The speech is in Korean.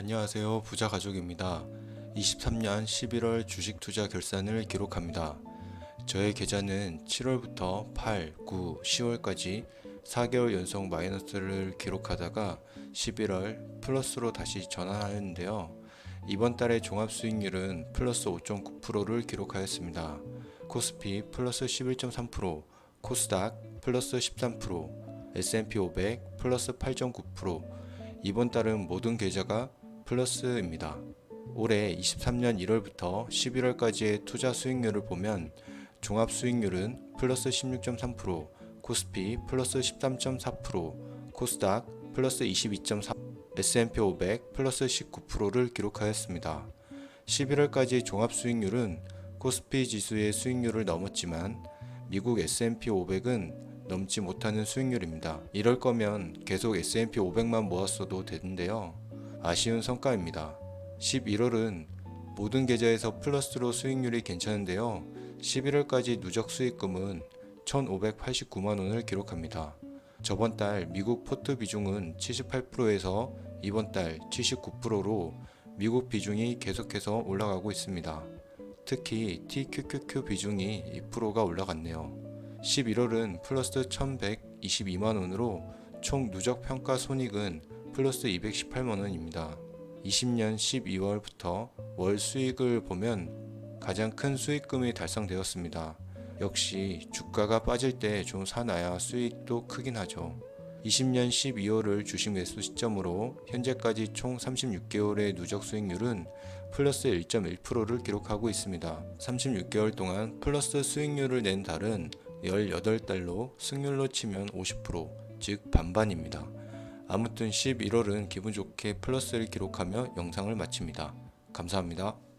안녕하세요. 부자 가족입니다. 23년 11월 주식 투자 결산을 기록합니다. 저의 계좌는 7월부터 8, 9, 10월까지 4개월 연속 마이너스를 기록하다가 11월 플러스로 다시 전환하였는데요. 이번 달의 종합 수익률은 플러스 5.9%를 기록하였습니다. 코스피 플러스 11.3%, 코스닥 플러스 13%, S&P 500 플러스 8.9%, 이번 달은 모든 계좌가 플러스입니다. 올해 23년 1월부터 11월까지의 투자 수익률을 보면 종합 수익률은 플러스 16.3%, 코스피 플러스 13.4%, 코스닥 플러스 22.4%, S&P 500 플러스 19%를 기록하였습니다. 11월까지 종합 수익률은 코스피 지수의 수익률을 넘었지만 미국 S&P 500은 넘지 못하는 수익률입니다. 이럴 거면 계속 S&P 500만 모았어도 되는데요. 아쉬운 성과입니다. 11월은 모든 계좌에서 플러스로 수익률이 괜찮은데요. 11월까지 누적 수익금은 1,589만 원을 기록합니다. 저번 달 미국 포트 비중은 78%에서 이번 달 79%로 미국 비중이 계속해서 올라가고 있습니다. 특히 TQQQ 비중이 2%가 올라갔네요. 11월은 플러스 1122만 원으로 총 누적 평가 손익은 플러스 218만 원입니다. 20년 12월부터 월 수익을 보면 가장 큰 수익금이 달성되었습니다. 역시 주가가 빠질 때 좀 사놔야 수익도 크긴 하죠. 20년 12월을 주식 매수 시점으로 현재까지 총 36개월의 누적 수익률은 플러스 1.1%를 기록하고 있습니다. 36개월 동안 플러스 수익률을 낸 달은 18달로 승률로 치면 50%, 즉 반반입니다. 아무튼 11월은 기분 좋게 플러스를 기록하며 영상을 마칩니다. 감사합니다.